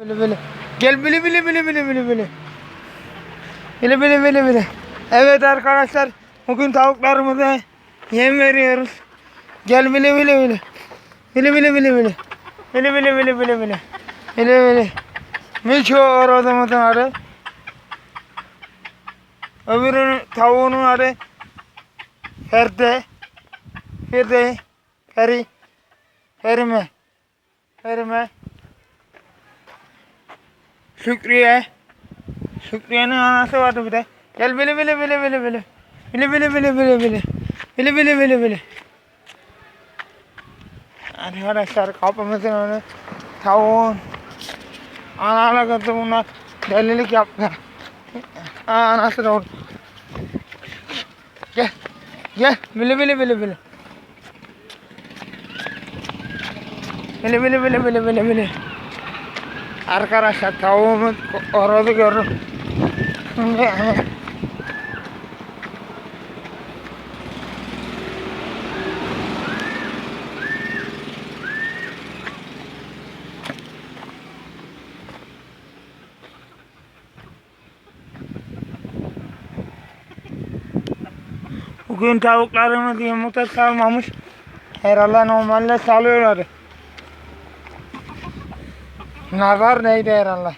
Böyle böyle. Gel bili bili bili bili bili bili. Bili bili bili bili. Evet arkadaşlar bugün tavuklarımıza yem veriyoruz. Gel bili bili bili. Bili bili bili bili. Bili bili bili bili bili. Bili bili. Miço oradımızın adı. Öbürünün tavuğunun adı Ferde. Ferde. Feri. Ferime. Ferime. Şükriye. Şükriye'nin anası vardı bir de. Gel bili bili bili bili bili. Bili bili bili bili bili. Bili bili bili bili. Arkadaşlar kapımızın önü tavuğun anayla kızı bunlar delilik yaptılar. Aa, anası da orada. Gel. Gel. Bili bili bili bili. Bili bili bili bili bili bili. Arkadaşlar tavuğumuz orada gördüm. Bugün tavuklarımız yumurta salmamış. Herhalde normalde salıyorlar. Nazar neydi herhalde?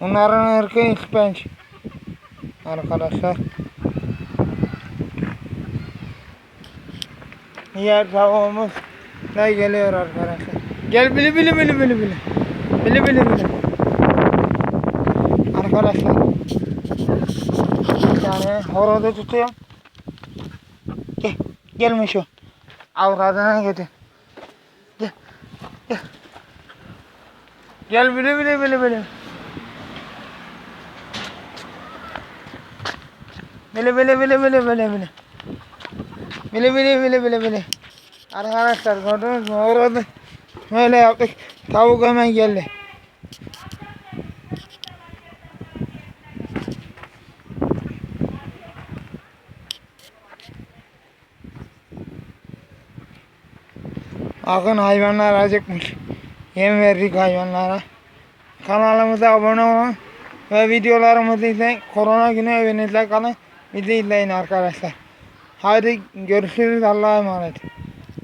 Onların ırkı ispenç. Arkadaşlar. Diğer tavuğumuz da geliyor arkadaşlar. Gel bili bili bili bili bili. Bili bili bili. Arkadaşlar. Yani horozu tutuyor. Gel. Gelme şu. Avradına getir. Gel. Gel. Gel bili bili bili bili. Bili bili bili bili bili bili. Bili bili bili bili bili. Arkadaşlar gördünüz mü? Horozu böyle yaptık. Tavuk hemen geldi. Bakın hayvanlar acıkmış. Yem verdik hayvanlara. Kanalımıza abone olun. Ve videolarımızı izleyin. Korona günü evinizde kalın. Bizi izleyin arkadaşlar. Hadi görüşürüz. Allah'a emanet.